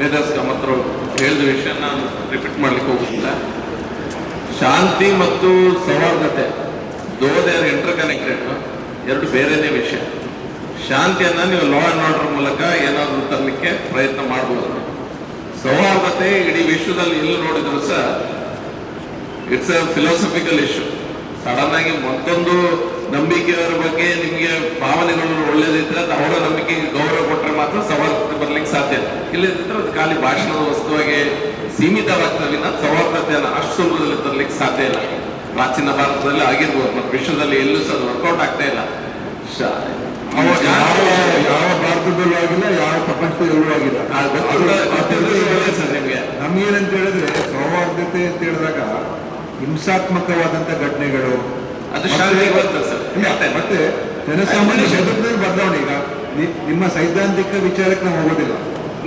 Vedas ಕಾಮತ್ರು ಹೇಳಿದ ವಿಷಯ ನಾನು ರಿಪೀಟ್ ಮಾಡ್ಲಿಕ್ಕೆ ಹೋಗುದಿಲ್ಲ. ಶಾಂತಿ ಮತ್ತು ಸೌಹಾರ್ದತೆ though they are inter connected ಎರಡು ಬೇರೆನೇ ವಿಷಯ. ಶಾಂತಿಯನ್ನ ನೀವು ಲಾ ಅಂಡ್ ಆರ್ಡರ್ ಮೂಲಕ ಏನಾದರೂ ತರಲಿಕ್ಕೆ ಪ್ರಯತ್ನ ಮಾಡಬಹುದು ಸೌಹಾರ್ದತೆ ಇಡೀ ವಿಶ್ವದಲ್ಲಿ ಎಲ್ಲಿ ನೋಡಿದ್ರು ಸಹ it's a philosophical issue sudden ಆಗಿ ಮತ್ತೊಂದು ನಂಬಿಕೆಯವರ ಬಗ್ಗೆ ನಿಮಗೆ ಭಾವನೆಗಳು ಒಳ್ಳೇದಿದ್ರೆ ಅವರ ನಂಬಿಕೆಗೆ ಗೌರವ ಕೊಟ್ಟರೆ ಮಾತ್ರ ಸವಾಲು ಬರ್ಲಿಕ್ಕೆ ಸಾಧ್ಯ. ಇಲ್ಲದಿದ್ರೆ ಅದು ಖಾಲಿ ಭಾಷಣದ ವಸ್ತುವಾಗಿ ಸೀಮಿತವಾಗ್ತದೆ ಸವಾಲತೆಯನ್ನು ಅಷ್ಟು ಸುಲಭದಲ್ಲಿ ತರಲಿಕ್ಕೆ ಸಾಧ್ಯ ಇಲ್ಲ. ಪ್ರಾಚೀನ ಭಾರತದಲ್ಲಿ ಆಗಿರ್ಬೋದು ಮತ್ತು ವಿಶ್ವದಲ್ಲಿ ಎಲ್ಲೂ ಸಹ ವರ್ಕೌಟ್ ಆಗ್ತಾ ಇಲ್ಲ. ಯಾವ ಭಾರತದಲ್ಲೂ ಆಗಿಲ್ಲ ಯಾವ ಪ್ರಪಂಚದಲ್ಲೂ ಆಗಿಲ್ಲ. ಒಳ್ಳೆ ಸರ್ ಹೇಳಿದ್ರೆ ಸೌಹಾರ್ದತೆ ಅಂತ ಹೇಳಿದಾಗ ಹಿಂಸಾತ್ಮಕವಾದಂತ ಘಟನೆಗಳು ಅದು ಮತ್ತೆ ಜನಸಾಮಾನ್ಯ ಶಬ್ದದಲ್ಲಿ ಬದಲಾವಣೆ ಈಗ. ನಿಮ್ಮ ಸೈದ್ಧಾಂತಿಕ ವಿಚಾರಕ್ಕೆ ನಾವು ಹೋಗೋದಿಲ್ಲ.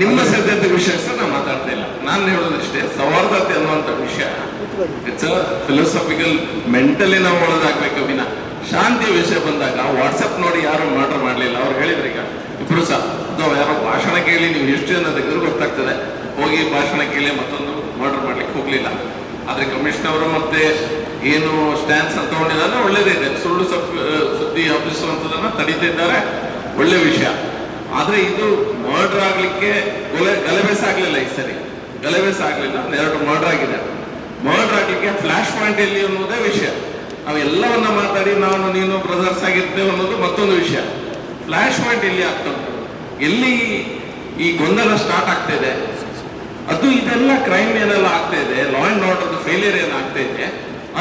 ನಿಮ್ಮ ಸದ್ಯದ ವಿಷಯ ಸಹ ನಾನು ಮಾತಾಡ್ತಾ ಇಲ್ಲ. ನಾನು ಹೇಳೋದಷ್ಟೇ ಸೌಹಾರ್ದತೆ ಅನ್ನುವಂಥ ವಿಷಯ ಇಟ್ಸ್ ಫಿಲೋಸಫಿಕಲ್ ಮೆಂಟಲಿ ನಾವು ಒಳಗಾಗ್ಬೇಕು ವಿನ. ಶಾಂತಿ ವಿಷಯ ಬಂದಾಗ ವಾಟ್ಸಪ್ ನೋಡಿ ಯಾರು ಮರ್ಡರ್ ಮಾಡಲಿಲ್ಲ. ಅವ್ರು ಹೇಳಿದ್ರು ಈಗ ಇಬ್ರು ಸಹ. ನಾವು ಯಾರೋ ಭಾಷಣ ಕೇಳಿ ನೀವು ಎಷ್ಟು ಜನ ತೆಗೆದ್ರು ಗೊತ್ತಾಗ್ತದೆ. ಹೋಗಿ ಭಾಷಣ ಕೇಳಿ ಮತ್ತೊಂದು ಮರ್ಡರ್ ಮಾಡ್ಲಿಕ್ಕೆ ಹೋಗ್ಲಿಲ್ಲ. ಆದ್ರೆ ಕಮಿಷನ್ ಅವರು ಮತ್ತೆ ಏನು ಸ್ಟ್ಯಾನ್ಸ್ ತಗೊಂಡಿದ್ದಾರೆ ಒಳ್ಳೇದಿದೆ ಸುಳ್ಳು ಸುದ್ದಿ ಹಬ್ಬಿಸುವಂಥದ್ದನ್ನ ತಡೀತಿದ್ದಾರೆ ಒಳ್ಳೆ ವಿಷಯ. ಆದರೆ ಇದು ಮರ್ಡರ್ ಆಗಲಿಕ್ಕೆ ಕೊಲೆ ಗಲಭೆಸ್ ಆಗ್ಲಿಲ್ಲ ಈ ಸರಿ. ಗಲಭೆಸ್ ಆಗಲಿಲ್ಲ ಎರಡು ಮರ್ಡರ್ ಆಗಿದೆ. ಮರ್ಡರ್ ಆಗಲಿಕ್ಕೆ ಫ್ಲಾಶ್ ಪಾಯಿಂಟ್ ಎಲ್ಲಿ ಅನ್ನೋದೇ ವಿಷಯ. ನಾವು ಎಲ್ಲವನ್ನ ಮಾತಾಡಿ ನಾನು, ನೀನು ಬ್ರದರ್ಸ್ ಆಗಿರ್ತೇವೆ ಅನ್ನೋದು ಮತ್ತೊಂದು ವಿಷಯ. ಫ್ಲಾಶ್ ಪಾಯಿಂಟ್ ಎಲ್ಲಿ ಆಗ್ತದೆ ಎಲ್ಲಿ ಈ ಗೊಂದಲ ಸ್ಟಾರ್ಟ್ ಆಗ್ತಾ ಇದೆ? ಅದು ಇದೆಲ್ಲ ಕ್ರೈಮ್ ಏನೆಲ್ಲ ಆಗ್ತಾ ಇದೆ? ಲಾ ಆ್ಯಂಡ್ ಆರ್ಡರ್ ಫೇಲಿಯರ್ ಏನಾಗ್ತಾ ಇದೆ?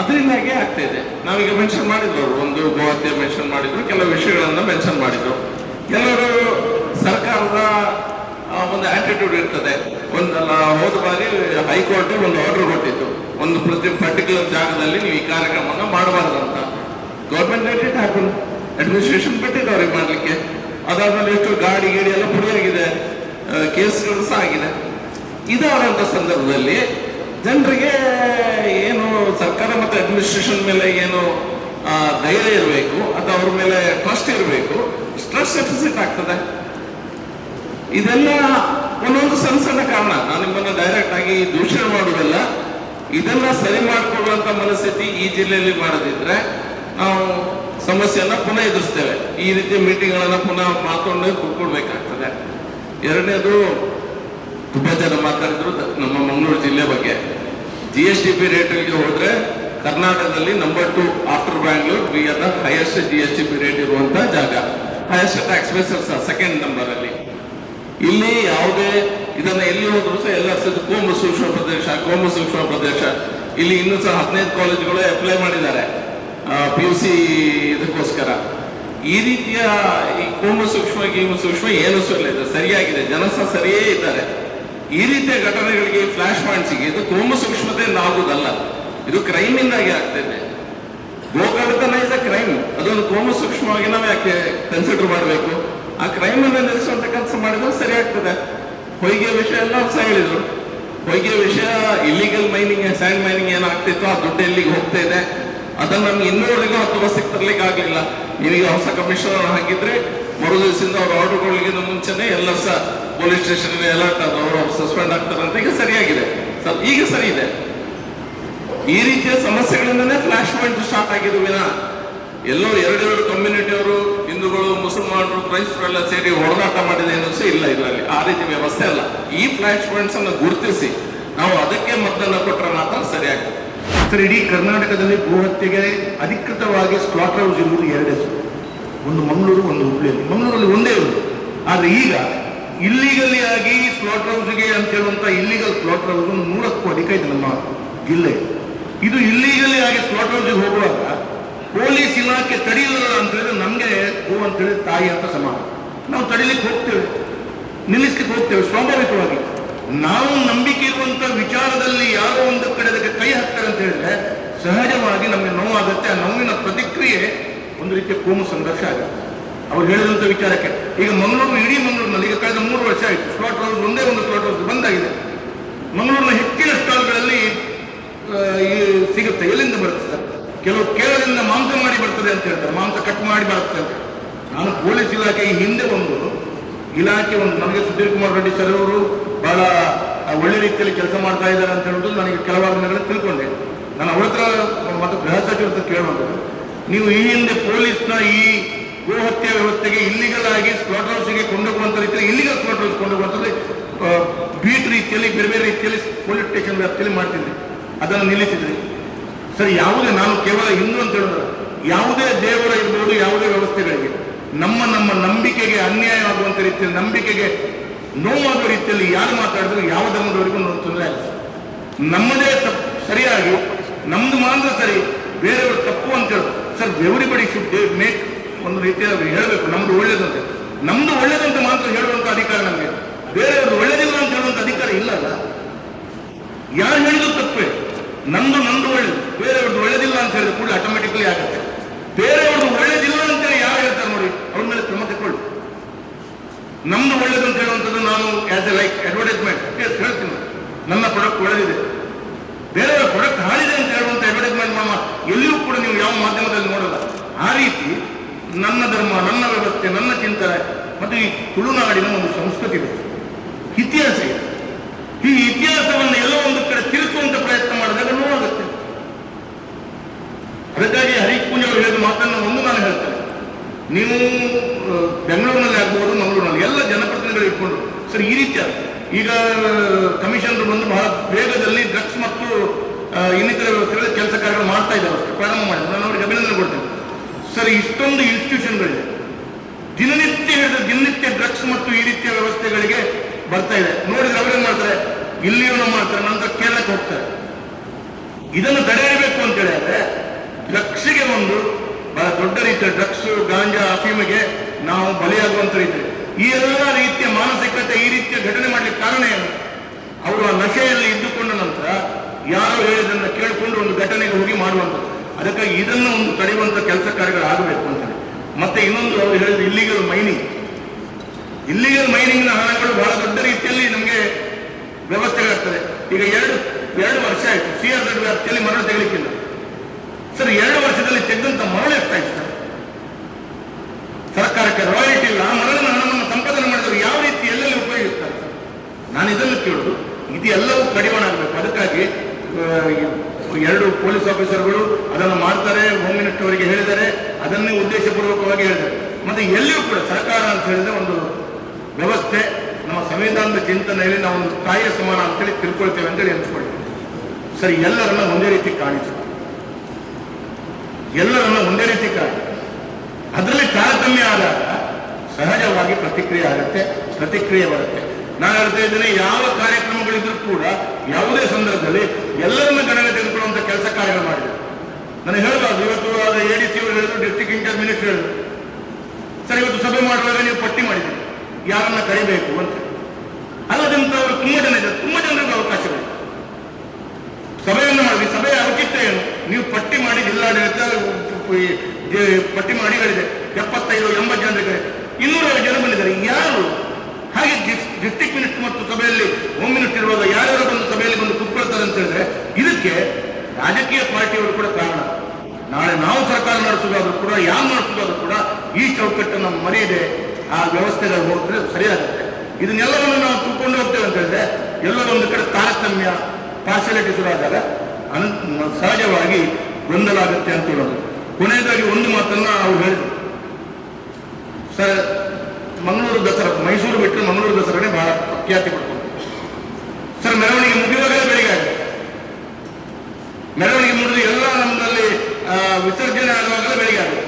ಅದರಿಂದಾಗೆ ಆಗ್ತಾ ಇದೆ. ನಾವೀಗ ಮೆನ್ಷನ್ ಮಾಡಿದ್ರು ಒಂದು ಗೋಹತ್ಯೆ ಮೆನ್ಷನ್ ಮಾಡಿದ್ರು, ಕೆಲವು ವಿಷಯಗಳನ್ನ ಮೆನ್ಷನ್ ಮಾಡಿದ್ರು. ಕೆಲವರು ಸರ್ಕಾರದ ಒಂದು ಆಟಿಟ್ಯೂಡ್ ಇರ್ತದೆ. ಒಂದಲ್ಲ, ಹೋದ ಬಾರಿ ಹೈಕೋರ್ಟ್ ಒಂದು ಆರ್ಡರ್ ಕೊಟ್ಟಿತ್ತು. ಒಂದು ಪ್ರತಿ ಪರ್ಟಿಕ್ಯುಲರ್ ಜಾಗದಲ್ಲಿ ನೀವು ಈ ಕಾರ್ಯಕ್ರಮವನ್ನು ಮಾಡಬಾರ್ದು ಅಂತ. ಗೌರ್ಮೆಂಟ್ ಲೆಟ್ ಹಾಕೊಂಡು ಅಡ್ಮಿನಿಸ್ಟ್ರೇಷನ್ ಬಿಟ್ಟಿದೆ ಅವ್ರಿಗೆ ಮಾಡಲಿಕ್ಕೆ. ಅದಾದ್ಮೇಲೆ ಎಷ್ಟು ಗಾಡಿ, ಗೀಡಿ ಎಲ್ಲ ಪುಡಿಯಾಗಿದೆ. ಕೇಸ್ಗಳು ಸಹ ಆಗಿದೆ. ಇದಾದಂಥ ಸಂದರ್ಭದಲ್ಲಿ ಜನರಿಗೆ ಏನು ಸರ್ಕಾರ ಮತ್ತು ಅಡ್ಮಿನಿಸ್ಟ್ರೇಷನ್ ಮೇಲೆ ಏನು ಧೈರ್ಯ ಇರಬೇಕು ಅಥವಾ ಅವ್ರ ಮೇಲೆ ಟ್ರಸ್ಟ್ ಇರಬೇಕು ಸ್ಟ್ರೆಸ್ ಡೆಫಿಸಿಟ್ ಆಗ್ತದೆ. ಇದೆಲ್ಲ ಒಂದೊಂದು ಸಣ್ಣ ಸಣ್ಣ ಕಾರಣ. ನಾನು ನಿಮ್ಮನ್ನ ಡೈರೆಕ್ಟ್ ಆಗಿ ದೂಷಣೆ ಮಾಡುವುದಲ್ಲ. ಇದನ್ನ ಸರಿ ಮಾಡಿಕೊಳ್ಳುವಂತ ಮನಸ್ಥಿತಿ ಈ ಜಿಲ್ಲೆಯಲ್ಲಿ ಮಾಡದಿದ್ರೆ ನಾವು ಸಮಸ್ಯೆಯನ್ನ ಪುನಃ ಎದುರಿಸ್ತೇವೆ. ಈ ರೀತಿಯ ಮೀಟಿಂಗ್ಗಳನ್ನ ಪುನಃ ಮಾತುಕೊಂಡು ಕೂತ್ಕೊಳ್ಬೇಕಾಗ್ತದೆ. ಎರಡನೇದು ತುಂಬಾ ಜನ ಮಾತಾಡಿದ್ರು ನಮ್ಮ ಮಂಗಳೂರು ಜಿಲ್ಲೆ ಬಗ್ಗೆ. ಜಿ ಎಸ್ ಟಿ ಪಿ ರೇಟ್ಗೆ ಹೋದ್ರೆ ಕರ್ನಾಟಕದಲ್ಲಿ number two after Bangalore we are the highest G S T P rate ಇರುವಂತ ಜಾಗ. Highest tax payers second number ಅಲ್ಲಿ. ಇಲ್ಲಿ ಯಾವುದೇ ಇದನ್ನ ಎಲ್ಲಿ ಹೋದ್ರು ಸಹ ಎಲ್ಲ ಕೋಮ ಸೂಕ್ಷ್ಮ ಪ್ರದೇಶ ಕೋಮ ಸೂಕ್ಷ್ಮ ಪ್ರದೇಶ. ಇಲ್ಲಿ ಇನ್ನೂ ಸಹ ಹದಿನೈದು ಕಾಲೇಜುಗಳು ಅಪ್ಲೈ ಮಾಡಿದ್ದಾರೆ. ಪಿ ಯು ಸಿ ಇದಕ್ಕೋಸ್ಕರ. ಈ ರೀತಿಯ ಈ ಕೋಮ ಸೂಕ್ಷ್ಮ ಗೀಮು ಸೂಕ್ಷ್ಮ ಏನು ಇದೆ ಸರಿಯಾಗಿದೆ. ಜನ ಸರಿಯೇ ಇದ್ದಾರೆ. ಈ ರೀತಿಯ ಘಟನೆಗಳಿಗೆ ಫ್ಲಾಶ್ ಪಾಯಿಂಟ್ಸಿಗೆ ಇದು ಕೋಮು ಸೂಕ್ಷ್ಮತೆಯಿಂದ ಆಗುವುದಲ್ಲ ಇದು ಕ್ರೈಮ್ ಇಂದಾಗಿ ಆಗ್ತಿದೆ ಗೋಕರ್ತನ ಇಸ್ ಅ ಕ್ರೈಮ್ ಅದೊಂದು ಕೋಮು ಸೂಕ್ಷ್ಮವಾಗಿ ನಾವು ಯಾಕೆ ಕನ್ಸಿಡರ್ ಮಾಡಬೇಕು? ಆ ಕ್ರೈಮ್ ಅನ್ನ ನಿಲ್ಲಿಸುವಂತ ಕೆಲಸ ಮಾಡಿದ್ರೆ ಸರಿ ಆಗ್ತದೆ. ಹೊಯ್ಗೆ ವಿಷಯ ಎಲ್ಲ ಸಹ ಹೇಳಿದ್ರು. ಹೊಯ್ಗೆ ವಿಷಯ ಇಲ್ಲಿಗಲ್ ಮೈನಿಂಗ್ ಸ್ಯಾಂಡ್ ಮೈನಿಂಗ್ ಏನಾಗ್ತಿತ್ತು, ಆ ದುಡ್ಡು ಎಲ್ಲಿಗೆ ಹೋಗ್ತಾ ಇದೆ? ಅದನ್ನ ನಮ್ಗೆ ಇನ್ನೂವರೆಗೂ ಹತ್ತು ವರ್ಷಕ್ಕೆ ತರ್ಲಿಕ್ಕೆ ಆಗ್ಲಿಲ್ಲ ನೀವೀಗ ಹೊಸ ಕಮಿಷನರ್ ಹಾಕಿದ್ರೆ ಮರು ದಿವಸದಿಂದ ಅವ್ರ ಆರ್ಡರ್ಗಳಿಗೆ ಮುಂಚೆನೆ ಎಲ್ಲ ಸಹ ಪೊಲೀಸ್ ಸ್ಟೇಷನ್ ಅಲರ್ಟ್ ಆದ ಅವರು ಸಸ್ಪೆಂಡ್ ಆಗ್ತಾರೆ ಅಂತ ಈಗ ಸರಿಯಾಗಿದೆ. ಸರ್, ಈಗ ಸರಿ ಇದೆ. ಈ ರೀತಿಯ ಸಮಸ್ಯೆಗಳಿಂದನೇ ಫ್ಲಾಶ್ ಪಾಯಿಂಟ್ ಸ್ಟಾರ್ಟ್ ಆಗಿದ್ದು ವಿನ ಎಲ್ಲೋ ಎರಡೆರಡು ಕಮ್ಯುನಿಟಿಯವರು, ಹಿಂದೂಗಳು, ಮುಸಲ್ಮಾನರು, ಕ್ರೈಸ್ತರೆಲ್ಲ ಸೇರಿ ಹೊಡೆದಾಟ ಮಾಡಿದೆ ಅನ್ನೋ ಸಹ ಇಲ್ಲ ಇದರಲ್ಲಿ. ಆ ರೀತಿ ವ್ಯವಸ್ಥೆ ಅಲ್ಲ. ಈ ಫ್ಲಾಶ್ ಪಾಯಿಂಟ್ಸ್ ಅನ್ನು ಗುರುತಿಸಿ ನಾವು ಅದಕ್ಕೆ ಮದ್ದನ್ನು ಕೊಟ್ಟರೆ ಮಾತ್ರ ಸರಿಯಾಗ್ತದೆ. ಸರ್, ಇಡೀ ಕರ್ನಾಟಕದಲ್ಲಿ ಗೋಹತ್ಯೆಗೆ ಅಧಿಕೃತವಾಗಿ ಸ್ಲಾಟರ್ ಹೌಸ್ ಇರುವುದು ಎರಡು ಒಂದು ಮಂಗಳೂರು, ಒಂದು ಹುಬ್ಳಿಯಲ್ಲಿ ಮಂಗಳೂರಲ್ಲಿ ಒಂದೇ ಒಂದು. ಆದ್ರೆ ಈಗ ಇಲ್ಲಿಗಲ್ಲಿ ಆಗಿ ಸ್ಲಾಟ್ ಹೌಸ್ಗೆ ಅಂತ ಹೇಳುವಂತ ಇಲ್ಲಿಗಲ್ ಸ್ಲಾಟ್ ಹೌಸ್ ಒಂದು ನೂರಕ್ಕೂ ಅಧಿಕ ಇದೆ ನಮ್ಮ ಜಿಲ್ಲೆ. ಇದು ಇಲ್ಲಿಗಲ್ಲಿ ಆಗಿ ಸ್ಲಾಟ್ ಹೌಸ್ಗೆ ಹೋಗುವಾಗ ಪೊಲೀಸ್ ಇಲಾಖೆ ತಡೆಯಲ್ಲ ಅಂತ ಹೇಳಿದ್ರೆ ನಮಗೆ ಗೋ ಅಂತ ಹೇಳಿದ್ರೆ ತಾಯಿ ಅಂತ ಸಮಾನ ನಾವು ತಡಿಲಿಕ್ಕೆ ಹೋಗ್ತೇವೆ, ನಿಲ್ಲಿಸ್ಲಿಕ್ಕೆ ಹೋಗ್ತೇವೆ ಸ್ವಾಭಾವಿಕವಾಗಿ. ನಾವು ನಂಬಿಕೆ ಇರುವಂತ ವಿಚಾರದಲ್ಲಿ ಯಾರೋ ಒಂದು ಕಡೆ ಅದಕ್ಕೆ ಕೈ ಹಾಕ್ತಾರೆ ಅಂತ ಹೇಳಿದ್ರೆ ಸಹಜವಾಗಿ ನಮಗೆ ನೋವಾಗುತ್ತೆ. ಆ ನೋವಿನ ಪ್ರತಿಕ್ರಿಯೆ ಒಂದು ರೀತಿಯ ಕೋಮು ಸಂಘರ್ಷ ಆಗುತ್ತೆ ಅವ್ರು ಹೇಳಿದಂತ ವಿಚಾರಕ್ಕೆ ಈಗ ಮಂಗಳೂರು ಇಡೀ ಮಂಗಳೂರಿನಲ್ಲಿ ಈಗ ಕಳೆದ ಮೂರು ವರ್ಷ ಆಯಿತು. ಸ್ಲಾಟ್ ಹೌಸ್ ಒಂದೇ ಒಂದು ಸ್ಲಾಟ್ ಹೌಸ್ ಬಂದಾಗಿದೆ ಮಂಗಳೂರಿನ ಹೆಚ್ಚಿನ ಸ್ಟಾಲ್ಗಳಲ್ಲಿ ಸಿಗುತ್ತೆ. ಎಲ್ಲಿಂದ ಬರುತ್ತೆ ಸರ್? ಕೆಲವು ಕೇರಳದಿಂದ ಮಾಂಸ ಮಾಡಿ ಬರ್ತದೆ ಅಂತ ಹೇಳ್ತಾರೆ. ಮಾಂಸ ಕಟ್ ಮಾಡಿ ಬರುತ್ತೆ ಅಂತ. ನಾನು ಪೊಲೀಸ್ ಇಲಾಖೆ ಈ ಹಿಂದೆ ಒಂದು ಇಲಾಖೆ ಒಂದು ನನಗೆ ಸುಧೀರ್ ಕುಮಾರ್ ರೆಡ್ಡಿ ಸರ್ ಅವರು ಬಹಳ ಒಳ್ಳೆ ರೀತಿಯಲ್ಲಿ ಕೆಲಸ ಮಾಡ್ತಾ ಇದ್ದಾರೆ ಅಂತ ಹೇಳ್ಬಿಟ್ಟು ನನಗೆ ಕೆಲವಾರು ದಿನಗಳಲ್ಲಿ ತಿಳ್ಕೊಂಡೆ. ನಾನು ಅವ್ರ ಹತ್ರ ಮತ್ತು ಗೃಹ ಸಚಿವರ ಕೇಳುವಂಥದ್ದು ನೀವು ಈ ಹಿಂದೆ ಪೊಲೀಸ್ನ ಈ ಗೋಹತ್ಯೆ ವ್ಯವಸ್ಥೆಗೆ ಇಲ್ಲಿಗಲ್ ಆಗಿ ಸ್ಲಾಟ್ ಹೌಸ್ಗೆ ಕೊಂಡೋಗುವಂಥ ರೀತಿಯಲ್ಲಿ ಇಲ್ಲಿಗಲ್ ಸ್ಲಾಟ್ ಹೌಸ್ ಕೊಂಡೋಗುವಂಥದ್ದು ಬೀಟ್ ರೀತಿಯಲ್ಲಿ, ಬೇರೆ ಬೇರೆ ರೀತಿಯಲ್ಲಿ ಪೊಲೀಸ್ ಸ್ಟೇಷನ್ ವ್ಯಾಪ್ತಿಯಲ್ಲಿ ಮಾಡ್ತಿದ್ರಿ ಅದನ್ನು ನಿಲ್ಲಿಸಿದ್ರಿ ಸರಿ, ಯಾವುದೇ ನಾನು ಕೇವಲ ಹಿಂದೂ ಅಂತ ಹೇಳಿದ್ರೆ ಯಾವುದೇ ದೇವರ ಇರ್ಬೋದು, ಯಾವುದೇ ವ್ಯವಸ್ಥೆಗಳಿಗೆ ನಮ್ಮ ನಮ್ಮ ನಂಬಿಕೆಗೆ ಅನ್ಯಾಯ ಆಗುವಂತ ರೀತಿಯಲ್ಲಿ, ನಂಬಿಕೆಗೆ ನೋವಾಗುವ ರೀತಿಯಲ್ಲಿ ಯಾರು ಮಾತಾಡಿದ್ರು ಯಾವ ಧರ್ಮದವರಿಗೂ ತೊಂದರೆ ಆಗುತ್ತೆ ನಮ್ಮದೇ ಸರಿಯಾಗಿ, ನಮ್ದು ಮಾತ್ರ ಸರಿ, ಬೇರೆಯವರು ತಪ್ಪು ಅಂತ ಹೇಳಿ ಸರ್ ಎವ್ರಿಬಡಿ ಶುಡ್ ಮೇಕ್ ಒಂದು ರೀತಿಯ ಹೇಳಬೇಕು, ನಮ್ದು ಒಳ್ಳೇದಂತೆ. ನಮ್ದು ಒಳ್ಳೇದಂತೆ ಮಾತ್ರ ಹೇಳುವಂತ ಅಧಿಕಾರ ನಮಗೆ. ಬೇರೆಯವ್ರದ್ದು ಒಳ್ಳೇದಿಲ್ಲ ಅಂತ ಹೇಳುವಂತ ಅಧಿಕಾರ ಇಲ್ಲಲ್ಲ ಯಾರು ಹೇಳಿದ್ರು ತಪ್ಪೇ. ನಮ್ದು ನಮ್ದು ಒಳ್ಳೇದು. ಬೇರೆಯವ್ರದ್ದು ಒಳ್ಳೇದಿಲ್ಲ ಅಂತ ಹೇಳಿದ್ರೆ ಕೂಡ ಆಟೋಮೆಟಿಕ್ಲಿ ಆಗುತ್ತೆ. ಬೇರೆಯವ್ರದ್ದು ಒಳ್ಳೇದಿಲ್ಲ ಅಂತ ಯಾರು ಹೇಳ್ತಾರೆ ನೋಡಿ, ಅವ್ರ ಮೇಲೆ ಕ್ರಮ ತಗೊಳ್ಳಿ. ನಮ್ದು ಒಳ್ಳೇದು ಅಂತ ಹೇಳುವಂಥದ್ದು ನಾನು ಆಸ್ ಎ ಲೈಕ್ ಅಡ್ವರ್ಟೈಸ್ಮೆಂಟ್ ಹೇಳ್ತೀನಿ. ನನ್ನ ಪ್ರಾಡಕ್ಟ್ ಒಳ್ಳೇದಿದೆ. ಬೇರೆಯವ್ರ ಪ್ರಾಡಕ್ಟ್ ಹಾಳಿದೆ ಅಂತ ಹೇಳುವಂತ ಅಡ್ವರ್ಟೈಸ್ಮೆಂಟ್ ಮಾಮ ಎಲ್ಲಿಯೂ ಕೂಡ ನೀವು ಯಾವ ಮಾಧ್ಯಮದಲ್ಲಿ ನೋಡಲ್ಲ. ಆ ರೀತಿ ನನ್ನ ಧರ್ಮ, ನನ್ನ ವ್ಯವಸ್ಥೆ, ನನ್ನ ಚಿಂತನೆ ಮತ್ತು ಈ ತುಳುನಾಡಿನ ಒಂದು ಸಂಸ್ಕೃತಿ ಇದೆ. ಇತಿಹಾಸ ಇದೆ. ಈ ಇತಿಹಾಸವನ್ನು ಎಲ್ಲೋ ಒಂದು ಕಡೆ ತಿರುಕುವಂತ ಪ್ರಯತ್ನ ಮಾಡಿದಾಗ ನೋವಾಗುತ್ತೆ. ಅದಕ್ಕಾಗಿ ಹರೀಶ್ ಪೂಜೆ ಅವರು ಹೇಳಿದ ಮಾತನ್ನು ಒಂದು ನಾನು ಹೇಳ್ತೇನೆ. ನೀವು ಬೆಂಗಳೂರಿನಲ್ಲಿ ಆಗ್ಬೋದು, ಮಂಗಳೂರಿನಲ್ಲಿ, ಎಲ್ಲ ಜನಪ್ರತಿನಿಧಿಗಳು ಇಟ್ಕೊಂಡು, ಸರ್, ಈ ರೀತಿಯ ಈಗ ಕಮಿಷನ್ ಬಂದು ಬಹಳ ವೇಗದಲ್ಲಿ ಡ್ರಗ್ಸ್ ಮತ್ತು ಇನ್ನಿತರ ವ್ಯವಸ್ಥೆಗಳ ಕೆಲಸ ಕಾರ್ಯಗಳು ಮಾಡ್ತಾ ಇದ್ದಾರೆ ಪ್ರಾರಂಭ ಮಾಡಿ ನಾನು ಅವರಿಗೆ ಅಭಿನಂದನೆ ಕೊಡ್ತೇನೆ. ಸರ್, ಇಷ್ಟೊಂದು ಇನ್ಸ್ಟಿಟ್ಯೂಷನ್ಗಳಿದೆ ದಿನನಿತ್ಯ ಹೇಳಿದ್ರೆ ದಿನನಿತ್ಯ ಡ್ರಗ್ಸ್ ಮತ್ತು ಈ ರೀತಿಯ ವ್ಯವಸ್ಥೆಗಳಿಗೆ ಬರ್ತಾ ಇದೆ. ನೋಡಿದ್ರೆ ಅವ್ರೇನ್ ಮಾಡ್ತಾರೆ? ಇಲ್ಲಿಯೂ ಮಾಡ್ತಾರೆ, ನಂತರ ಕೇರಳಕ್ಕೆ ಹೋಗ್ತಾರೆ. ಇದನ್ನು ತಡೆಯಬೇಕು ಅಂತ ಹೇಳಿದ್ರೆ ಡ್ರಗ್ಸ್ಗೆ ಒಂದು ಬಹಳ ದೊಡ್ಡ ರೀತಿಯ ಡ್ರಗ್ಸ್ ಗಾಂಜಾ ಅಫೀಮಿಗೆ ನಾವು ಬಲಿಯಾಗುವಂತ ರೀತಿ. ಈ ಎಲ್ಲ ರೀತಿಯ ಮಾನಸಿಕತೆ, ಈ ರೀತಿಯ ಘಟನೆ ಮಾಡ್ಲಿಕ್ಕೆ ಕಾರಣ ಏನು? ಅವರು ಆ ನಶೆಯಲ್ಲಿ ಇದ್ದುಕೊಂಡ ನಂತರ ಯಾರೋ ಹೇಳಿದ್ರನ್ನ ಕೇಳಿಕೊಂಡು ಒಂದು ಘಟನೆಗೆ ಹೋಗಿ ಮಾಡುವಂಥದ್ದು. ಅದಕ್ಕಾಗಿ ಇದನ್ನು ಒಂದು ತಡೆಯುವಂಥ ಕೆಲಸ ಕಾರ್ಯಗಳು ಆಗಬೇಕು ಅಂತಾರೆ ಮತ್ತೆ ಇನ್ನೊಂದು ಅವರು ಹೇಳಿದ್ರು ಇಲ್ಲಿಗಲ್ ಮೈನಿಂಗ್ ಇಲ್ಲಿಗಲ್ ಮೈನಿಂಗ್ನ ಹಣಗಳು ಬಹಳ ದೊಡ್ಡ ರೀತಿಯಲ್ಲಿ ನಮಗೆ ವ್ಯವಸ್ಥೆಗಳಾಗ್ತದೆ. ಈಗ ಎರಡು ಎರಡು ವರ್ಷ ಆಯಿತು. ಸಿ ಆರ್ ದೊಡ್ಡ ವ್ಯಾಪ್ತಿಯಲ್ಲಿ ಮರಳು ತೆಗಲಿಕ್ಕಿಲ್ಲ. ಸರ್, ಎರಡು ವರ್ಷದಲ್ಲಿ ತೆಗೆದಂತ ಮರಳು ಎಷ್ಟಾಯ್ತು ಸರ್? ಸರ್ಕಾರಕ್ಕೆ ರಾಯಲ್ಟಿ ಇಲ್ಲ. ಮರಳಿನ ಹಣವನ್ನು ಸಂಪಾದನೆ ಮಾಡಿದ್ರು ಯಾವ ರೀತಿ ಎಲ್ಲೆಲ್ಲಿ ಉಪಯೋಗಿಸ್ತಾರೆ ನಾನು ಇದನ್ನು ಕೇಳುದು. ಇದು ಎಲ್ಲವೂ ಕಡಿವಾಣ ಆಗಬೇಕು. ಅದಕ್ಕಾಗಿ ಎರಡು ಪೊಲೀಸ್ ಆಫೀಸರ್ಗಳು ಅದನ್ನು ಮಾಡ್ತಾರೆ, ಹೋಮ್ ಮಿನಿಸ್ಟರ್ ಅವರಿಗೆ ಹೇಳಿದ್ದಾರೆ, ಅದನ್ನೇ ಉದ್ದೇಶಪೂರ್ವಕವಾಗಿ ಹೇಳಿದ್ದಾರೆ. ಮತ್ತೆ ಎಲ್ಲಿಯೂ ಕೂಡ ಸರ್ಕಾರ ಅಂತ ಹೇಳಿದ್ರೆ ಒಂದು ವ್ಯವಸ್ಥೆ, ನಮ್ಮ ಸಂವಿಧಾನದ ಚಿಂತನೆಯಲ್ಲಿ ನಾವು ಒಂದು ತಾಯಿಯ ಸಮಾನ ಅಂತೇಳಿ ತಿಳ್ಕೊಳ್ತೇವೆ ಅಂತೇಳಿ ಅನ್ಸ್ಕೊಳ್ತೀವಿ ಸರಿ, ಎಲ್ಲರನ್ನ ಒಂದೇ ರೀತಿ ಕಾಣಿಸು. ಎಲ್ಲರನ್ನ ಒಂದೇ ರೀತಿ ಕಾಣಿ. ಅದರಲ್ಲಿ ತಾರತಮ್ಯ ಆದಾಗ ಸಹಜವಾಗಿ ಪ್ರತಿಕ್ರಿಯೆ ಆಗುತ್ತೆ, ಪ್ರತಿಕ್ರಿಯೆ ಬರುತ್ತೆ. ನಾನು ಹೇಳ್ತಾ ಇದ್ದೇನೆ, ಯಾವ ಕಾರ್ಯಕ್ರಮಗಳಿದ್ರೂ ಕೂಡ ಯಾವುದೇ ಸಂದರ್ಭದಲ್ಲಿ ಎಲ್ಲರನ್ನ ಗಣನೆ ತೆಗೆದುಕೊಳ್ಳುವಂತ ಕೆಲಸ ಕಾರ್ಯಗಳು ಮಾಡಿದೆ ನಾನು ಹೇಳಬಾರ್ದು ಇವತ್ತು ಎ ಡಿ ಸಿ ಅವರು ಹೇಳಿದ್ರು ಡಿಸ್ಟ್ರಿಕ್ಟ್ ಇಂಚಾರ್ಜ್ ಮಿನಿಸ್ಟರ್ ಹೇಳಿದ್ರು. ಸರ್, ಇವತ್ತು ಸಭೆ ಮಾಡುವಾಗ ನೀವು ಪಟ್ಟಿ ಮಾಡಿದ್ರು ಯಾರನ್ನ ಕರಿಬೇಕು ಅಂತ. ಅಲ್ಲದಂತವರು ತುಂಬಾ ಜನ ಇದ್ದಾರೆ, ತುಂಬಾ ಜನರಿಗೆ ಇದೆ ಸಭೆಯನ್ನು ಮಾಡಿ, ಸಭೆಯ ಔಚಿತ್ಯ ಏನು ನೀವು ಪಟ್ಟಿ ಮಾಡಿ ಜಿಲ್ಲಾಡಳಿತ ಪಟ್ಟಿ ಮಾಡಿ ಹೇಳಿದೆ. ಎಪ್ಪತ್ತೈದು, ಎಂಬತ್ತು ಜನರಿಗೆ ಇನ್ನೂರ ಜನ ಬಂದಿದ್ದಾರೆ. ಯಾರು? ಹಾಗೆ ಡಿಸ್ಟ್ರಿಕ್ಟ್ ಮಿನಿಸ್ಟರ್ ಮತ್ತು ಸಭೆಯಲ್ಲಿ ಹೋಮ್ ಮಿನಿಸ್ಟರ್ ಇರುವಾಗ ಯಾರ್ಯಾರು ಬಂದು ಸಭೆಯಲ್ಲಿ ಬಂದು ಕುತ್ಕೊಳ್ತಾರೆ ಅಂತ ಹೇಳಿದ್ರೆ ಇದಕ್ಕೆ ರಾಜಕೀಯ ಪಾರ್ಟಿಯವರು ಕೂಡ ಕಾರಣ. ನಾಳೆ ನಾವು ಸರ್ಕಾರ ನಡೆಸೋದಾದ್ರೂ ಕೂಡ, ಯಾರು ನಡೆಸೋದಾದ್ರೂ ಕೂಡ ಈ ಚೌಕಟ್ಟನ್ನು ಮರೆಯದೆ ಆ ವ್ಯವಸ್ಥೆಗಳು ಹೋಗ್ತದೆ ಸರಿಯಾಗುತ್ತೆ. ಇದನ್ನೆಲ್ಲವನ್ನು ನಾವು ತಿಳ್ಕೊಂಡು ಹೋಗ್ತೇವೆ ಅಂತ ಹೇಳಿದ್ರೆ ಎಲ್ಲರೊಂದು ಕಡೆ ತಾರತಮ್ಯ ಪಾರ್ಶಾಲಿಟಿ ಶುರುವಾದಾಗ ಅನ್ ಸಹಜವಾಗಿ ಗೊಂದಲ ಆಗುತ್ತೆ ಅಂತ ಹೇಳೋದು. ಕೊನೆಯದಾಗಿ ಒಂದು ಮಾತನ್ನ ಅವ್ರು ಹೇಳಿದರು. ಸರ್ ಮಂಗಳೂರು ದಸರಾ, ಮೈಸೂರು ಬಿಟ್ಟರೆ ಮಂಗಳೂರು ದಸರಾನೇ ಬಹಳ ಪ್ರಖ್ಯಾತಿ ಪಡ್ಕೊಂಡು. ಸರ್, ಮೆರವಣಿಗೆ ಮುಗಿಯುವಾಗಲೇ ಬೆಳಿಗ್ಗೆ ಮೆರವಣಿಗೆ ಮುಗಿದು ಎಲ್ಲ ನಮ್ಮಲ್ಲಿ ವಿಸರ್ಜನೆ ಆಗುವಾಗಲೇ ಬೆಳಿಗ್ಗೆ ಆಗುತ್ತೆ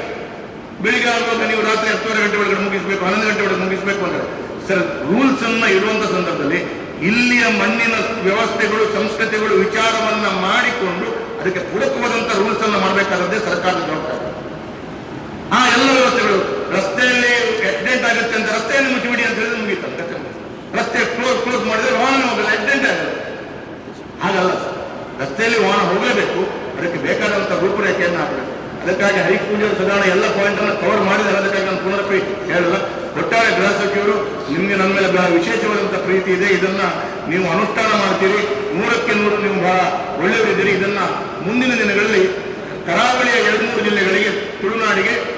ಬೆಳಿಗ್ಗೆ ಆಗುವಾಗ ನೀವು ರಾತ್ರಿ ಹತ್ತುವರೆ ಗಂಟೆ ಒಳಗಡೆ ಮುಗಿಸ್ಬೇಕು, ಹನ್ನೊಂದು ಗಂಟೆ ಒಳಗೆ ಮುಗಿಸ್ಬೇಕು ಅಂದ್ರೆ, ಸರ್, ರೂಲ್ಸ್ ಅನ್ನ ಇರುವಂತಹ ಸಂದರ್ಭದಲ್ಲಿ ಇಲ್ಲಿಯ ಮಣ್ಣಿನ ವ್ಯವಸ್ಥೆಗಳು, ಸಂಸ್ಕೃತಿಗಳು, ವಿಚಾರವನ್ನ ಮಾಡಿಕೊಂಡು ಅದಕ್ಕೆ ಪೂರಕವಾದಂತಹ ರೂಲ್ಸ್ ಅನ್ನ ಮಾಡಬೇಕಾದದ್ದೇ ಸರ್ಕಾರದ ಜವಾಬ್ದಾರಿ ಆ ಎಲ್ಲ ವ್ಯವಸ್ಥೆಗಳು ರಸ್ತೆಯಲ್ಲಿ ಆಕ್ಸಿಡೆಂಟ್ ಆಗುತ್ತೆ ಅಂತ ರಸ್ತೆಯನ್ನು ಮುಚ್ಚಿಬಿಡಿ ಅಂತ ಹೇಳಿದ್ರೆ ಮುಗೀತಲ್ಲ ರಸ್ತೆ ಕ್ಲೋಸ್ ಕ್ಲೋಸ್ ಮಾಡಿದ್ರೆ ವಾಹನ ಹೋಗಲ್ಲ ಆಕ್ಸಿಡೆಂಟ್ ಆಗಲ್ಲ ಹಾಗಲ್ಲ. ರಸ್ತೆಯಲ್ಲಿ ವಾಹನ ಹೋಗಲೇಬೇಕು. ಅದಕ್ಕೆ ಬೇಕಾದಂತ ರೂಪರೇಖೆಯನ್ನು ಹಾಕಬೇಕು. ಅದಕ್ಕಾಗಿ ಹರಿಪೂಜೆ ಸುಧಾರಣೆ ಎಲ್ಲ ಪಾಯಿಂಟ್ ಅನ್ನು ಕವರ್ ಮಾಡಿದ್ದಾರೆ. ಅದಕ್ಕಾಗಿ ನಾನು ಪುನರಪಿ ಹೇಳಲ್ಲ. ಒಟ್ಟಾರೆ ಗೃಹ ಸಚಿವರು, ನಿಮಗೆ ನಮ್ಮ ಮೇಲೆ ಬಹಳ ವಿಶೇಷವಾದಂತಹ ಪ್ರೀತಿ ಇದೆ. ಇದನ್ನ ನೀವು ಅನುಷ್ಠಾನ ಮಾಡ್ತೀರಿ. ನೂರಕ್ಕೆ ನೂರು ನೀವು ಬಹಳ ಒಳ್ಳೆಯವರಿದ್ದೀರಿ. ಇದನ್ನ ಮುಂದಿನ ದಿನಗಳಲ್ಲಿ ಕರಾವಳಿಯ ಎರಡು ಮೂರು ಜಿಲ್ಲೆಗಳಿಗೆ, ತುಳುನಾಡಿಗೆ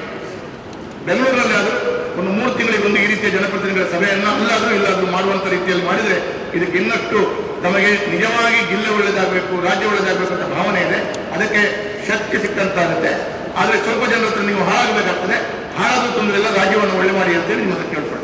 ಬೆಂಗಳೂರಿನಲ್ಲಿ ಆದರೂ ಒಂದು ಮೂರು ತಿಂಗಳಿಗೊಂದು ಈ ರೀತಿಯ ಜನಪ್ರತಿನಿಧಿಗಳ ಸಭೆಯನ್ನು ಅಲ್ಲಾದರೂ ಇಲ್ಲಾದರೂ ಮಾಡುವಂಥ ರೀತಿಯಲ್ಲಿ ಮಾಡಿದರೆ ಇದಕ್ಕೆ ಇನ್ನಷ್ಟು ತಮಗೆ ನಿಜವಾಗಿ ಜಿಲ್ಲೆ ಒಳ್ಳೆಯದಾಗಬೇಕು ರಾಜ್ಯ ಒಳ್ಳೆಯದಾಗಬೇಕು ಅಂತ ಭಾವನೆ ಇದೆ. ಅದಕ್ಕೆ ಶಕ್ತಿ ಸಿಕ್ಕಂತಾಗುತ್ತೆ ಆದರೆ ಸ್ವಲ್ಪ ಜನರ ಹತ್ರ ನೀವು ಹಾಳಾಗಬೇಕಾಗ್ತದೆ. ಹಾಳಾದ ತೊಂದರೆ ಎಲ್ಲ ರಾಜ್ಯವನ್ನು ಒಳ್ಳೆ ಮಾಡಿ ಅಂತೇಳಿ ನಿಮ್ಮ ಹತ್ರ ಕೇಳ್ಕೊಳ್ಳಿ